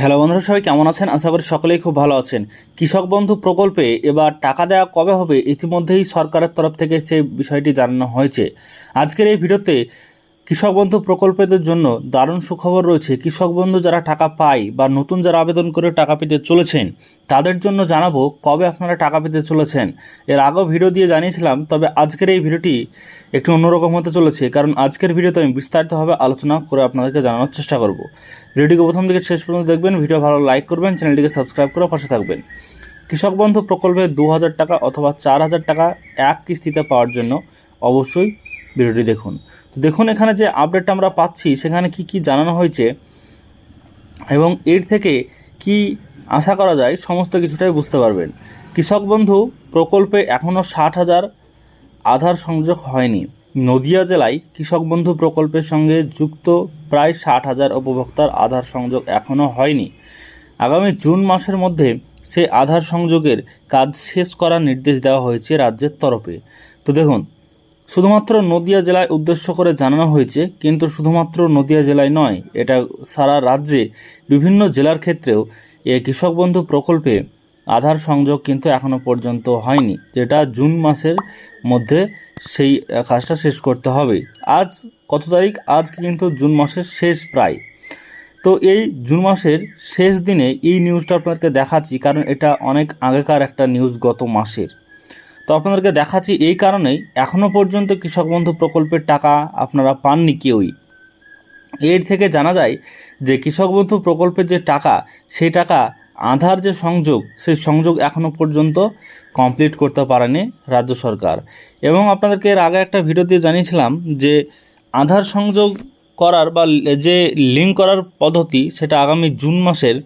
Hello বন্ধুরা, সবাই কেমন আছেন? আশা করি সকলেই খুব ভালো আছেন। কৃষক বন্ধু প্রকল্পে এবার টাকা দেওয়া কবে হবে, ইতিমধ্যেই সরকারের তরফ থেকে সেই বিষয়টি জানানো হয়েছে। আজকের এই ভিডিওতে কৃষক বন্ধু প্রকল্পের জন্য দারুণ সুখবর রয়েছে। কৃষক বন্ধু যারা টাকা পায় বা নতুন যারা আবেদন করে টাকা পেতে চলেছেন, তাদের জন্য জানাব কবে আপনারা টাকা পেতে চলেছেন। এর আগেও ভিডিও দিয়ে জানিয়েছিলাম, তবে আজকের এই ভিডিওটি একটু অন্যরকম হতে চলেছে, কারণ আজকের ভিডিওতে আমি বিস্তারিতভাবে আলোচনা করে আপনাদেরকে জানানোর চেষ্টা করব। ভিডিওটিকে প্রথম থেকে শেষ পর্যন্ত দেখবেন, ভিডিও ভালো লাইক করবেন, চ্যানেলটিকে সাবস্ক্রাইব করে পাশে থাকবেন। কৃষক বন্ধু প্রকল্পে দু হাজার টাকা অথবা চার হাজার টাকা এক কিস্তিতে পাওয়ার জন্য অবশ্যই ভিডিওটি দেখুন। দেখুন এখানে যে আপডেটটা আমরা পাচ্ছি, সেখানে কি কি জানানো হয়েছে এবং এর থেকে কি আশা করা যায় সমস্ত কিছুটাই বুঝতে পারবেন। কৃষক বন্ধু, প্রকল্পে এখনও ষাট হাজার আধার সংযোগ হয়নি। নদিয়া জেলায় কৃষক বন্ধু প্রকল্পের সঙ্গে যুক্ত প্রায় ষাট হাজার উপভোক্তার আধার সংযোগ এখনও হয়নি। আগামী জুন মাসের মধ্যে সে আধার সংযোগের কাজ শেষ করার নির্দেশ দেওয়া হয়েছে রাজ্যের তরফে। তো দেখুন শুধুমাত্র নদিয়া জেলায় উদ্দেশ্য করে জানানো হয়েছে, কিন্তু শুধুমাত্র নদিয়া জেলায় নয়, এটা সারা রাজ্যে বিভিন্ন জেলার ক্ষেত্রেও এ কৃষক বন্ধু প্রকল্পে আধার সংযোগ কিন্তু এখনও পর্যন্ত হয়নি, যেটা জুন মাসের মধ্যে সেই কাজটা শেষ করতে হবে। আজ কত তারিখ? আজ কিন্তু জুন মাসের শেষ প্রায়। তো এই জুন মাসের শেষ দিনে এই নিউজটা আপনাদেরকে দেখাচ্ছি, কারণ এটা অনেক আগেকার একটা নিউজ গত মাসের। তো আপনাদেরকে দেখাচ্ছি এই কারণেই এখনও পর্যন্ত কৃষক বন্ধু প্রকল্পের টাকা আপনারা পাননি কেউই। এর থেকে জানা যায় যে কৃষক বন্ধু প্রকল্পের যে টাকা, সেই টাকা আধার যে সংযোগ, সেই সংযোগ এখনও পর্যন্ত কমপ্লিট করতে পারেনি রাজ্য সরকার। এবং আপনাদেরকে এর আগে একটা ভিডিও দিয়ে জানিয়েছিলাম যে আধার সংযোগ করার বা যে লিঙ্ক করার পদ্ধতি, সেটা আগামী জুন মাসের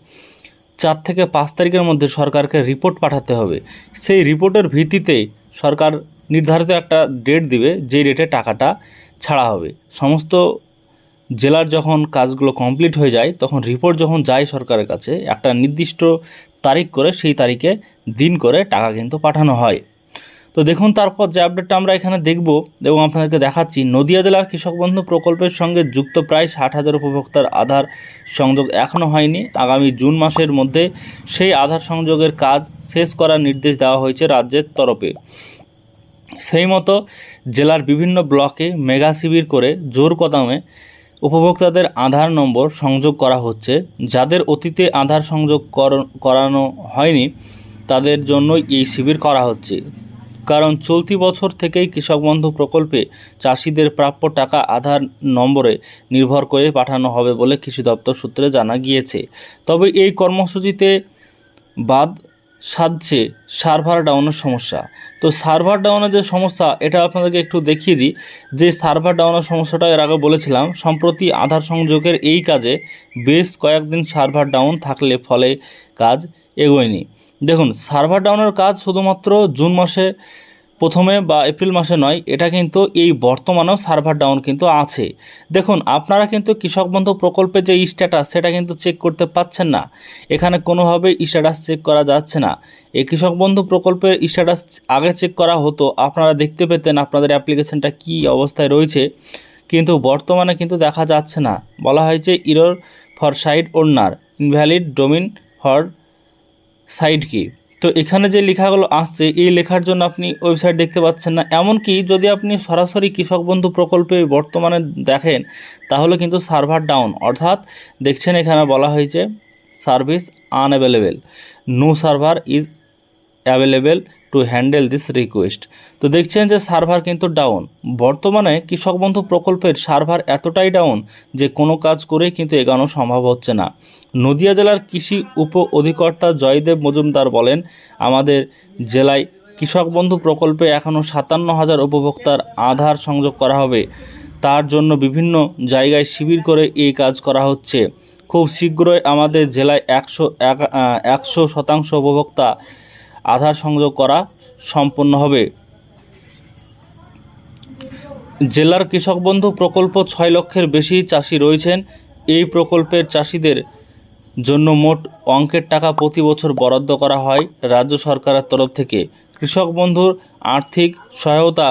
চার থেকে পাঁচ তারিখের মধ্যে সরকারকে রিপোর্ট পাঠাতে হবে। সেই রিপোর্টের ভিত্তিতে সরকার নির্ধারিত একটা ডেট দিবে যে ডেটে টাকাটা ছাড়া হবে। সমস্ত জেলার যখন কাজগুলো কমপ্লিট হয়ে যায়, তখন রিপোর্ট যখন যায় সরকারের কাছে, একটা নির্দিষ্ট তারিখ করে সেই তারিখে দিন করে টাকা কিন্তু পাঠানো হয়। তো দেখুন তারপর যে আপডেটটা আমরা এখানে দেখব এবং আপনাদেরকে দেখাচ্ছি, নদিয়া জেলার কৃষক বন্ধু প্রকল্পের সঙ্গে যুক্ত প্রায় ষাট হাজার উপভোক্তার আধার সংযোগ এখনও হয়নি। আগামী জুন মাসের মধ্যে সেই আধার সংযোগের কাজ শেষ করার নির্দেশ দেওয়া হয়েছে রাজ্যের তরফে। সেই মতো জেলার বিভিন্ন ব্লকে মেগা শিবির করে জোর কদমে উপভোক্তাদের আধার নম্বর সংযোগ করা হচ্ছে। যাদের অতীতে আধার সংযোগ কর- করানো হয়নি, তাদের জন্যই এই শিবির করা হচ্ছে। কারণ চলতি বছর থেকেই কৃষক বন্ধু প্রকল্পে চাষিদের প্রাপ্য টাকা আধার নম্বরে নির্ভর করে পাঠানো হবে বলে কৃষি দপ্তর সূত্রে জানা গিয়েছে। তবে এই কর্মসূচিতে বাদ সাধছে সার্ভার ডাউনের সমস্যা। তো সার্ভার ডাউনের যে সমস্যা, এটা আপনাদেরকে একটু দেখিয়ে দিই। যে সার্ভার ডাউনের সমস্যাটা এর আগে বলেছিলাম, সম্প্রতি আধার সংযোগের এই কাজে বেশ কয়েকদিন সার্ভার ডাউন থাকলে ফলে কাজ এগোয়নি। দেখুন সার্ভার ডাউনের কাজ শুধুমাত্র জুন মাসে, প্রথমে বা এপ্রিল মাসে নয়, এটা কিন্তু এই বর্তমানেও সার্ভার ডাউন কিন্তু আছে। দেখুন, আপনারা কিন্তু কৃষক বন্ধু প্রকল্পের যে স্ট্যাটাস সেটা কিন্তু চেক করতে পাচ্ছেন না। এখানে কোনোভাবে স্ট্যাটাস চেক করা যাচ্ছে না। এই কৃষক বন্ধু প্রকল্পের স্ট্যাটাস আগে চেক করা হতো, আপনারা দেখতে পেতেন আপনাদের অ্যাপ্লিকেশনটা কী অবস্থায় রয়েছে। কিন্তু বর্তমানে কিন্তু দেখা যাচ্ছে না। বলা হয়েছে error for site owner invalid domain for site কি? তো এখানে যে লেখাগুলো আসছে, এই লেখার জন্য আপনি ওয়েবসাইট দেখতে পাচ্ছেন না। এমনকি যদি আপনি সরাসরি কৃষক বন্ধু প্রকল্পে বর্তমানে দেখেন, তাহলে কিন্তু সার্ভার ডাউন। অর্থাৎ দেখছেন এখানে বলা হয়েছে, service unavailable no server is available. To handle this request তো দেখছেন যে সার্ভার কিন্তু ডাউন বর্তমানে কৃষক বন্ধু প্রকল্পের সার্ভার এতটাই ডাউন যে কোনো কাজ করেই কিন্তু এগানো সম্ভব হচ্ছে না। নদিয়া জেলার কৃষি উপ অধিকর্তা জয়দেব মজুমদার বলেন, আমাদের জেলায় কৃষক বন্ধু প্রকল্পে এখনও সাতান্ন হাজার উপভোক্তার আধার সংযোগ করা হবে। তার জন্য বিভিন্ন জায়গায় শিবির করে এই কাজ করা হচ্ছে। খুব শীঘ্রই আমাদের জেলায় একশো এক একশো শতাংশ উপভোক্তা আধার সংযোগ করা সম্পন্ন হবে। জেলার কৃষক বন্ধু প্রকল্প ছয় লক্ষের বেশি চাষি রয়েছেন। এই প্রকল্পের চাষিদের জন্য মোট অঙ্কের টাকা প্রতি বছর বরাদ্দ করা হয় রাজ্য সরকারের তরফ থেকে। কৃষক বন্ধুর আর্থিক সহায়তা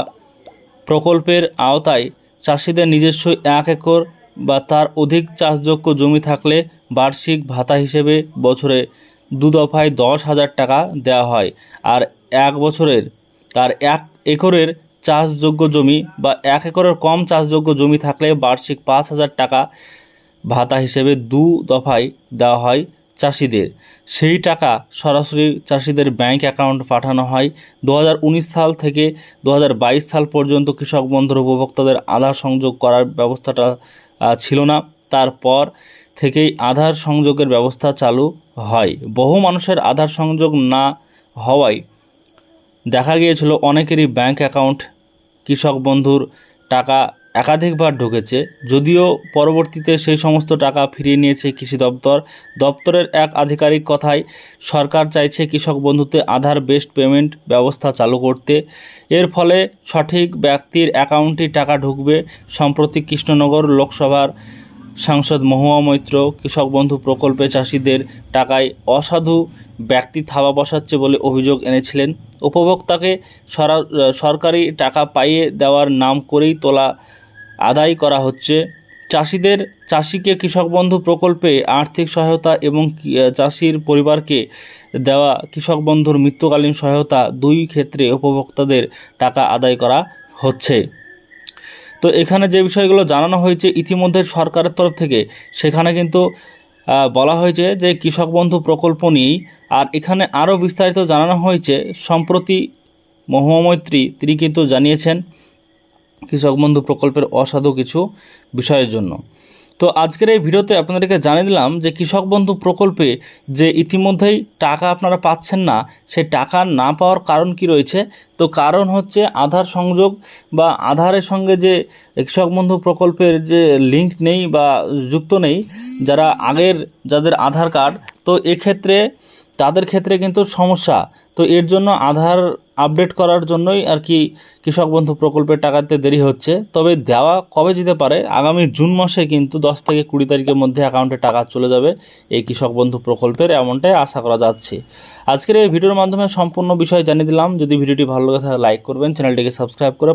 প্রকল্পের আওতায় চাষিদের নিজস্ব এক একর বা তার অধিক চাষযোগ্য জমি থাকলে বার্ষিক ভাতা হিসেবে বছরে দু দফায় দশ হাজার টাকা দেওয়া হয়। আর এক বছরের, তার এক একরের চাষযোগ্য জমি বা এক একরের কম চাষযোগ্য জমি থাকলে বার্ষিক পাঁচ হাজার টাকা ভাতা হিসেবে দু দফায় দেওয়া হয় চাষিদের। সেই টাকা সরাসরি চাষিদের ব্যাংক অ্যাকাউন্ট পাঠানো হয়। দু হাজার উনিশ সাল থেকে দু হাজার বাইশ সাল পর্যন্ত কৃষক বন্ধুর উপভোক্তাদের আধার সংযোগ করার ব্যবস্থাটা ছিল না। তারপর থেকেই আধার সংযোগের ব্যবস্থা চালু হয়। বহু মানুষের আধার সংযোগ না হওয়ায় দেখা গিয়েছিল অনেকেরই ব্যাংক অ্যাকাউন্ট, কৃষক বন্ধুর টাকা একাধিকবার ঢুকেছে। যদিও পরবর্তীতে সেই সমস্ত টাকা ফিরিয়ে নিয়েছে কৃষি দপ্তর। দপ্তরের এক আধিকারিক কথায়, সরকার চাইছে কৃষক বন্ধুতে আধার বেসড পেমেন্ট ব্যবস্থা চালু করতে। এর ফলে সঠিক ব্যক্তির অ্যাকাউন্টে টাকা ঢুকবে। সম্প্রতি কৃষ্ণনগর লোকসভার সাংসদ মহুয়া মৈত্র, কৃষক বন্ধু প্রকল্পে চাষিদের টাকায় অসাধু ব্যক্তি থাবা বসাচ্ছে বলে অভিযোগ এনেছিলেন। উপভোক্তাকে সরকারি টাকা পাইয়ে দেওয়ার নাম করেই তোলা, আদায় করা হচ্ছে। চাষিদের, চাষিকে কৃষক বন্ধু প্রকল্পে আর্থিক সহায়তা এবং চাষির পরিবারকে দেওয়া কৃষক বন্ধুর মৃত্যুকালীন সহায়তা দুই ক্ষেত্রে উপভোক্তাদের টাকা আদায় করা হচ্ছে। তো এখানে যে বিষয়গুলো জানানো হয়েছে ইতিমধ্যে সরকারের তরফ থেকে, সেখানে কিন্তু বলা হয়েছে যে কৃষক বন্ধু প্রকল্প নিয়েই, আর এখানে আরও বিস্তারিত জানানো হয়েছে, সম্প্রতি মহামৈত্রী তিনি কিন্তু জানিয়েছেন কৃষক বন্ধু প্রকল্পের অসাধু কিছু বিষয়ের জন্য। তো আজকের এই ভিডিওতে আপনাদেরকে জানিয়ে দিলাম যে কৃষক বন্ধু প্রকল্পে যে ইতিমধ্যেই টাকা আপনারা পাচ্ছেন না, সেই টাকা না পাওয়ার কারণ কি রয়েছে? তো কারণ হচ্ছে আধার সংযোগ বা আধারের সঙ্গে যে কৃষক বন্ধু প্রকল্পের যে লিঙ্ক নেই বা যুক্ত নেই, যারা আগের যাদের আধার কার্ড, তো এক্ষেত্রে, তাদের ক্ষেত্রে কিন্তু সমস্যা। তো এর জন্য আধার আপডেট করার জন্যই আর কি কৃষক বন্ধু প্রকল্পের টাকাতে দেরি হচ্ছে। তবে দেওয়া কবে যেতে পারে, আগামী জুন মাসে কিন্তু দশ থেকে কুড়ি তারিখের মধ্যে অ্যাকাউন্টে টাকা চলে যাবে এই কৃষক বন্ধু প্রকল্পের এমনটাই আশা করা যাচ্ছে। আজকের এই ভিডিওর মাধ্যমে সম্পূর্ণ বিষয় জানিয়ে দিলাম। যদি ভিডিওটি ভালো লাগে তাহলে লাইক করবেন চ্যানেলটিকে সাবস্ক্রাইব করে